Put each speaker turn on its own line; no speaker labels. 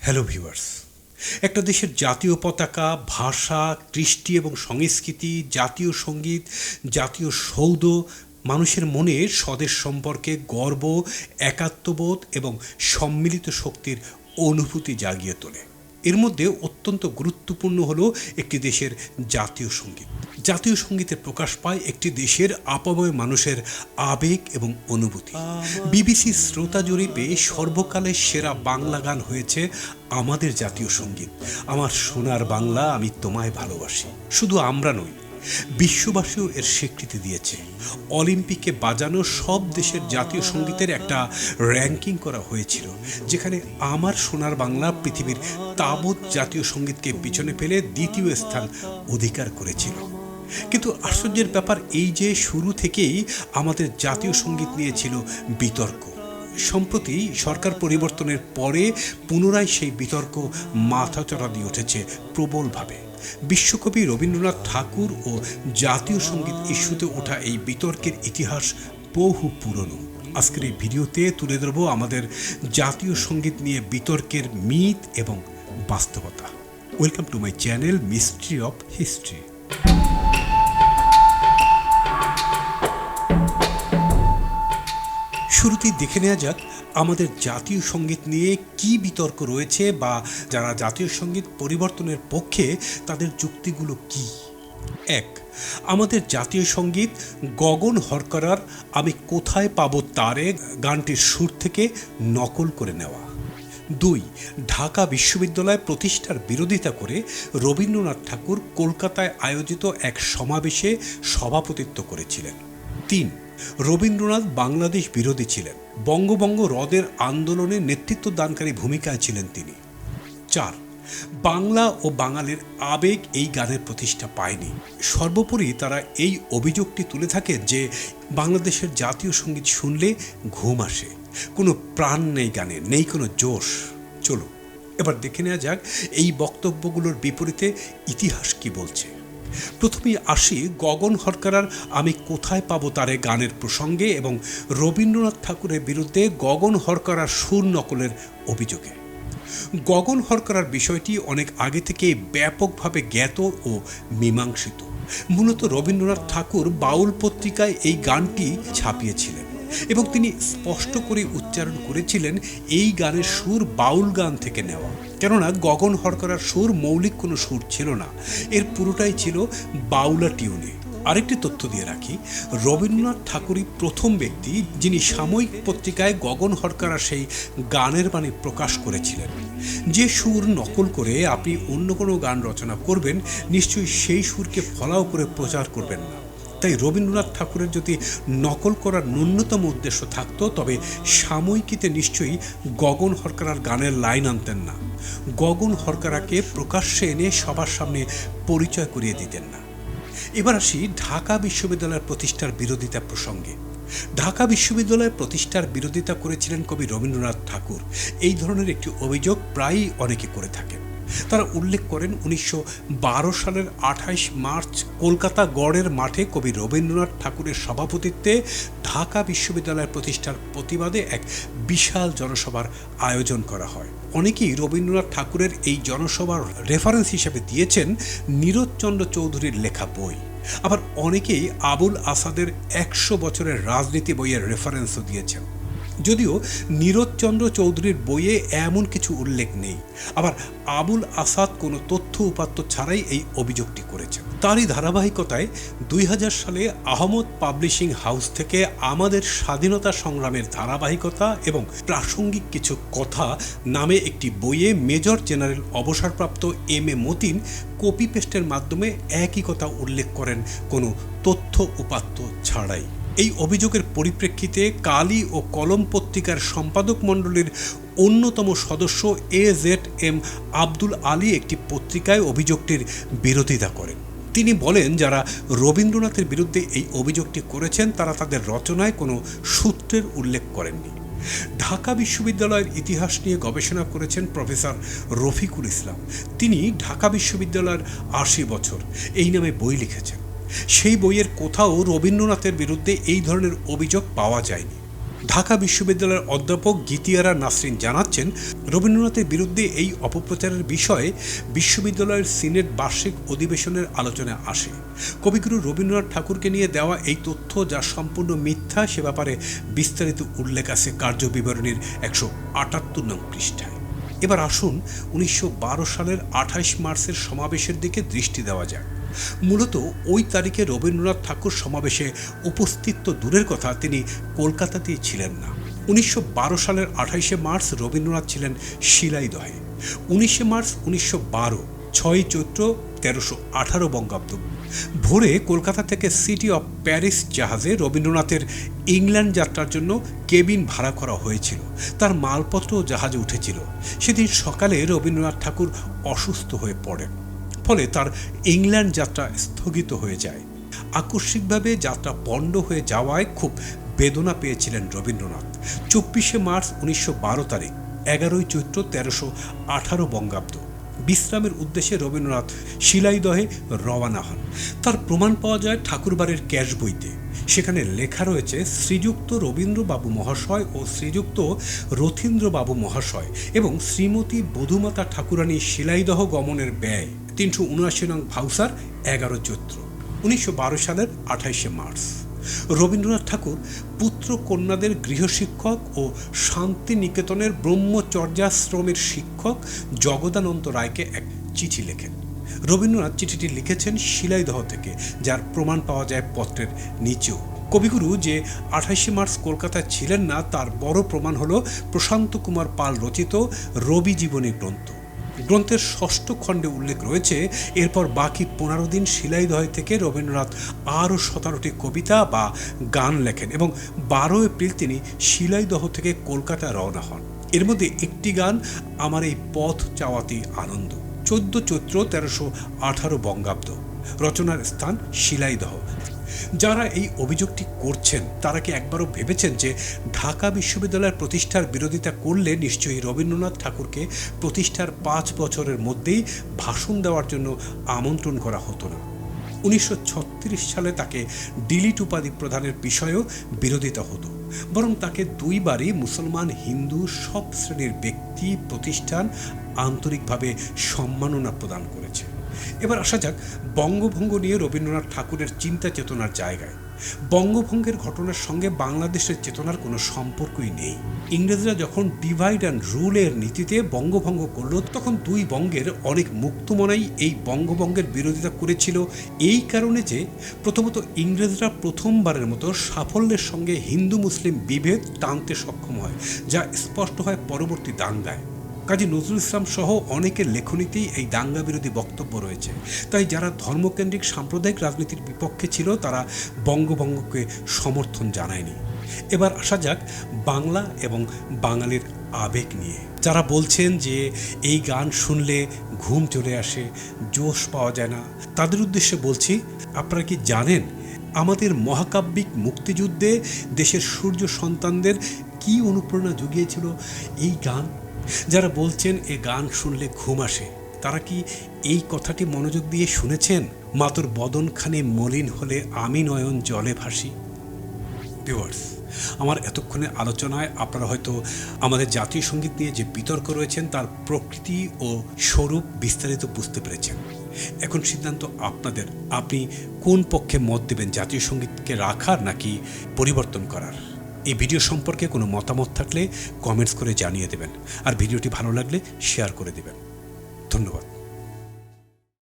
Hello viewers একটা দেশের জাতীয় পতাকা, ভাষা, কৃষ্টি এবং সংস্কৃতি, জাতীয় সংগীত, জাতীয় সৌধ, মানুষের মনে স্বদেশ সম্পর্কে গর্ব, একাত্মবোধ এবং সম্মিলিত শক্তির অনুভূতি জাগিয়ে তোলে। এর মধ্যে অত্যন্ত গুরুত্বপূর্ণ হলো একটি দেশের জাতীয় সংগীত। জাতীয় সঙ্গীতে প্রকাশ পায় একটি দেশের আপাময় মানুষের আবেগ এবং অনুভূতি। বিবিসি শ্রোতা জরিপে সর্বকালের সেরা বাংলা গান হয়েছে আমাদের জাতীয় সংগীত। আমার সোনার বাংলা আমি তোমায় ভালোবাসি। শুধু আমরা নই বিশ্ববাসীও এর স্বীকৃতি দিয়েছে। অলিম্পিকে বাজানো সব দেশের জাতীয় সঙ্গীতের একটা র্যাঙ্কিং করা হয়েছিল যেখানে আমার সোনার বাংলা পৃথিবীর তাবৎ জাতীয় সঙ্গীতকে পিছনে ফেলে দ্বিতীয় স্থান অধিকার করেছিল। কিন্তু আশ্চর্যের ব্যাপার এই যে শুরু থেকেই আমাদের জাতীয় সংগীত নিয়েছিল বিতর্ক। সম্প্রতি সরকার পরিবর্তনের পরে পুনরায় সেই বিতর্ক মাথাচড়া দিয়ে উঠেছে প্রবলভাবে। বিশ্বকবি রবীন্দ্রনাথ ঠাকুর ও জাতীয় সংগীত ইস্যুতে ওঠা এই বিতর্কের ইতিহাস বহু পুরনো। আজকের এই ভিডিওতে তুলে ধরব আমাদের জাতীয় সংগীত নিয়ে বিতর্কের মিথ এবং বাস্তবতা। Welcome to my channel mystery of history. শুরুতেই দেখে নেওয়া যাক আমাদের জাতীয় সংগীত নিয়ে কি বিতর্ক রয়েছে বা যারা জাতীয় সংগীত পরিবর্তনের পক্ষে তাদের যুক্তিগুলো কি। এক, আমাদের জাতীয় সংগীত গগন হরকরার আমি কোথায় পাবো তারে গানটির সুর থেকে নকল করে নেওয়া। দুই, ঢাকা বিশ্ববিদ্যালয় প্রতিষ্ঠার বিরোধিতা করে রবীন্দ্রনাথ ঠাকুর কলকাতায় আয়োজিত এক সমাবেশে সভাপতিত্ব করেছিলেন। তিন রবীন্দ্রনাথ বাংলাদেশ বিরোধী ছিলেন। বঙ্গবঙ্গ হ্রদের আন্দোলনে নেতৃত্ব দানকারী ভূমিকায় ছিলেন তিনি। চার, বাংলা ও বাঙালির আবেগ এই গানের প্রতিষ্ঠা পায়নি। সর্বোপরি তারা এই অভিযোগটি তুলে থাকে যে, বাংলাদেশের জাতীয় সংগীত শুনলে ঘুম আসে। কোনো প্রাণ নেই গানে, নেই কোনো জোশ। চলো এবার দেখে নেওয়া যাক এই বক্তব্যগুলোর বিপরীতে ইতিহাস কি বলছে। প্রথমেই আসি গগন হরকারার আমি কোথায় পাবো তারে গানের প্রসঙ্গে এবং রবীন্দ্রনাথ ঠাকুরের বিরুদ্ধে গগন হরকারার সুর নকলের অভিযোগে। গগন হরকারার বিষয়টি অনেক আগে থেকে ব্যাপকভাবে জ্ঞাত ও মীমাংসিত। মূলত রবীন্দ্রনাথ ঠাকুর বাউল পত্রিকায় এই গানটি ছাপিয়েছিলেন। এবং তিনি স্পষ্ট করে উচ্চারণ করেছিলেন, এই গানের সুর বাউল গান থেকে নেওয়া। কেননা গগন হরকরার সুর মৌলিক কোনো সুর ছিল না। এর পুরোটাই ছিল বাউলা টিউনে। আরেকটি তথ্য দিয়ে রাখি, রবীন্দ্রনাথ ঠাকুরই প্রথম ব্যক্তি যিনি সাময়িক পত্রিকায় গগন হরকারা সেই গানের বাণী প্রকাশ করেছিলেন। যে সুর নকল করে আপনি অন্য কোনো গান রচনা করবেন, নিশ্চয়ই সেই সুরকে ফলাও করে প্রচার করবেন না। তাই রবীন্দ্রনাথ ঠাকুরের যদি নকল করার ন্যূনতম উদ্দেশ্য থাকতো, তবে সাময়িকীতে নিশ্চয়ই গগন হরকারার গানের লাইন আনতেন না। গগন হরকারাকে প্রকাশ্যে এনে সবার সামনে পরিচয় করিয়ে দিতেন না। এবার আসি ঢাকা বিশ্ববিদ্যালয়ের প্রতিষ্ঠার বিরোধিতা প্রসঙ্গে। ঢাকা বিশ্ববিদ্যালয় প্রতিষ্ঠার বিরোধিতা করেছিলেন কবি রবীন্দ্রনাথ ঠাকুর। এই ধরনের একটি অভিযোগ প্রায়ই অনেকে করে থাকেন। তারা উল্লেখ করেন উনিশশো বারো সালের আঠাইশ মার্চ কলকাতা গড়ের মাঠে কবি রবীন্দ্রনাথ ঠাকুরের সভাপতিত্বে ঢাকা বিশ্ববিদ্যালয়ের প্রতিষ্ঠার প্রতিবাদে এক বিশাল জনসভার আয়োজন করা হয়। অনেকেই রবীন্দ্রনাথ ঠাকুরের এই জনসভার রেফারেন্স হিসেবে দিয়েছেন নীরজচন্দ্র চৌধুরীর লেখা বই। আবার অনেকেই আবুল আসাদের একশো বছরের রাজনীতি বইয়ের রেফারেন্সও দিয়েছেন। যদিও নীরজচন্দ্র চৌধুরীর বইয়ে এমন কিছু উল্লেখ নেই। আবার আবুল আসাদ কোনো তথ্য উপাত্ত ছাড়াই এই অভিযোগটি করেছেন। তারই ধারাবাহিকতায় দুই হাজার সালে আহমদ পাবলিশিং হাউস থেকে আমাদের স্বাধীনতা সংগ্রামের ধারাবাহিকতা এবং প্রাসঙ্গিক কিছু কথা নামে একটি বইয়ে মেজর জেনারেল অবসরপ্রাপ্ত এম এ মতিন কপি পেস্টের মাধ্যমে একই কথা উল্লেখ করেন কোনো তথ্য উপাত্ত ছাড়াই। এই অভিযোগের পরিপ্রেক্ষিতে কালি ও কলম পত্রিকার সম্পাদক মণ্ডলীর অন্যতম সদস্য A Z M Abdul Ali একটি পত্রিকায় অভিযোগটির বিরোধিতা করেন। তিনি বলেন, যারা রবীন্দ্রনাথের বিরুদ্ধে এই অভিযোগটি করেছেন, তারা তাদের রচনায় কোনো সূত্রের উল্লেখ করেননি। ঢাকা বিশ্ববিদ্যালয়ের ইতিহাস নিয়ে গবেষণা করেছেন প্রফেসর রফিকুল ইসলাম। তিনি ঢাকা বিশ্ববিদ্যালয়ের আশি বছর, এই নামে বই লিখেছেন। সেই বইয়ের কোথাও রবীন্দ্রনাথের বিরুদ্ধে এই ধরনের অভিযোগ পাওয়া যায়নি। ঢাকা বিশ্ববিদ্যালয়ের অধ্যাপক গীতিয়ারা নাসরিন জানাচ্ছেন, রবীন্দ্রনাথের বিরুদ্ধে এই অপপ্রচারের বিষয়ে বিশ্ববিদ্যালয়ের সিনেট বার্ষিক অধিবেশনের আলোচনা আসে। কবিগুরু রবীন্দ্রনাথ ঠাকুরকে নিয়ে দেওয়া এই তথ্য যা সম্পূর্ণ মিথ্যা, সে ব্যাপারে বিস্তারিত উল্লেখ আছে কার্যবিবরণীর একশো আটাত্তর নং পৃষ্ঠায়। এবার আসুন উনিশশো বারো সালের আঠাইশ মার্চের সমাবেশের দিকে দৃষ্টি দেওয়া যাক। মূলত ওই তারিখে রবীন্দ্রনাথ ঠাকুর সমাবেশে উপস্থিত দূরের কথা, তিনি কলকাতাতেই ছিলেন না। উনিশশো বারো সালের আঠাইশে মার্চ রবীন্দ্রনাথ ছিলেন শিলাইদহে উনিশে মার্চ উনিশশো বারো ছয় চৈত্র তেরোশো আঠারো বঙ্গাব্দ। ভোরে কলকাতা থেকে সিটি অফ প্যারিস জাহাজে রবীন্দ্রনাথের ইংল্যান্ড যাত্রার জন্য কেবিন ভাড়া করা হয়েছিল। তার মালপত্র জাহাজে উঠেছিল। সেদিন সকালে রবীন্দ্রনাথ ঠাকুর অসুস্থ হয়ে পড়েন। ফলে তার ইংল্যান্ড যাত্রা স্থগিত হয়ে যায়। আকস্মিকভাবে যাত্রা পণ্ড হয়ে যাওয়ায় খুব বেদনা পেয়েছিলেন রবীন্দ্রনাথ। চব্বিশে মার্চ উনিশশো বারো তারিখ, এগারোই চৈত্র তেরোশো আঠারো বঙ্গাব্দ। বিশ্রামের উদ্দেশ্যে রবীন্দ্রনাথ শিলাইদহে রওয়ানা হন। তার প্রমাণ পাওয়া যায় ঠাকুরবাড়ির ক্যাশ বইতে। সেখানে লেখা রয়েছে, শ্রীযুক্ত রবীন্দ্রবাবু মহাশয় ও শ্রীযুক্ত রথীন্দ্রবাবু মহাশয় এবং শ্রীমতী বধুমাতা ঠাকুরানী শিলাইদহ গমনের ব্যয় তিনশো উনআশি নং ভাউসার এগারো চৈত্র। উনিশশো বারো সালের আঠাইশে মার্চ। রবীন্দ্রনাথ ঠাকুর পুত্র কন্যাদের গৃহশিক্ষক ও শান্তিনিকেতনের ব্রহ্মচর্যাশ্রমের শিক্ষক জগদানন্দ রায়কে এক চিঠি লেখেন। রবীন্দ্রনাথ চিঠিটি লিখেছেন শিলাইদহ থেকে, যার প্রমাণ পাওয়া যায় পত্রের নিচেও। কবিগুরু যে আঠাশে মার্চ কলকাতায় ছিলেন না, তার বড় প্রমাণ হল প্রশান্ত কুমার পাল রচিত রবি জীবনী গ্রন্থ। গ্রন্থের ষষ্ঠ খণ্ডে উল্লেখ রয়েছে, এরপর বাকি পনেরো দিন শিলাইদহ থেকে রবীন্দ্রনাথ আরও সতেরোটি কবিতা বা গান লেখেন এবং বারো এপ্রিল তিনি শিলাইদহ থেকে কলকাতা রওনা হন। এর মধ্যে একটি গান, আমার এই পথ চাওয়াতেই আনন্দ। চোদ্দ চৈত্র তেরোশো আঠারো বঙ্গাব্দ। রচনার স্থান শিলাইদহ। যারা এই অভিযোগটি করছেন, তারা কি একবারও ভেবেছেন যে ঢাকা বিশ্ববিদ্যালয়ের প্রতিষ্ঠার বিরোধিতা করলে নিশ্চয়ই রবীন্দ্রনাথ ঠাকুরকে প্রতিষ্ঠার পাঁচ বছরের মধ্যেই ভাষণ দেওয়ার জন্য আমন্ত্রণ করা হতো না? উনিশশো ছত্রিশ সালে তাকে ডিলিট উপাধি প্রদানের বিষয়েও বিরোধিতা হতো। বরং তাকে দুইবারই মুসলমান, হিন্দু সব শ্রেণির ব্যক্তি প্রতিষ্ঠান আন্তরিকভাবে সম্মাননা প্রদান করেছে এবার আসা যাক বঙ্গভঙ্গ নিয়ে রবীন্দ্রনাথ ঠাকুরের চিন্তা চেতনার জায়গায়। বঙ্গভঙ্গের ঘটনার সঙ্গে বাংলাদেশের চেতনার কোনো সম্পর্কই নেই। ইংরেজরা যখন ডিভাইড অ্যান্ড রুলের নীতিতে বঙ্গভঙ্গ করল, তখন দুই বঙ্গের অনেক মুক্তমনাই এই বঙ্গভঙ্গের বিরোধিতা করেছিল। এই কারণে যে প্রথমত ইংরেজরা প্রথমবারের মতো সাফল্যের সঙ্গে হিন্দু মুসলিম বিভেদ টানতে সক্ষম হয়, যা স্পষ্ট হয় পরবর্তী দাঙ্গায়। কাজী নজরুল ইসলাম সহ অনেকের লেখনীতেই এই দাঙ্গা বিরোধী বক্তব্য রয়েছে। তাই যারা ধর্মকেন্দ্রিক সাম্প্রদায়িক রাজনীতির বিপক্ষে ছিল, তারা বঙ্গভঙ্গকে সমর্থন জানায়নি। এবার আসা যাক বাংলা এবং বাঙালির আবেগ নিয়ে। যারা বলছেন যে এই গান শুনলে ঘুম চলে আসে, জোশ পাওয়া যায় না, তাদের উদ্দেশ্যে বলছি, আপনারা কি জানেন আমাদের মহাকাব্যিক মুক্তিযুদ্ধে দেশের সূর্য সন্তানদের কি অনুপ্রেরণা জুগিয়েছিল? এই গান যারা বলছেন এ গান শুনলে ঘুম আসে, তারা কি এই কথাটি মনোযোগ দিয়ে শুনেছেন? মাতর বদনখানে মলিন হলে আমি নয়ন জলে ভাসি। ভিউয়ার্স, আমার এতক্ষণে আলোচনায় আপনারা হয়তো আমাদের জাতীয় সংগীত নিয়ে যে বিতর্ক রয়েছেন, তার প্রকৃতি ও স্বরূপ বিস্তারিত বুঝতে পেরেছেন। এখন সিদ্ধান্ত আপনাদের। আপনি কোন পক্ষে মত দেবেন, জাতীয় সঙ্গীতকে রাখার নাকি পরিবর্তন করার? এই ভিডিও সম্পর্কে কোনো মতামত থাকলে কমেন্টস করে জানিয়ে দেবেন। আর ভিডিওটি ভালো লাগলে শেয়ার করে দেবেন। ধন্যবাদ।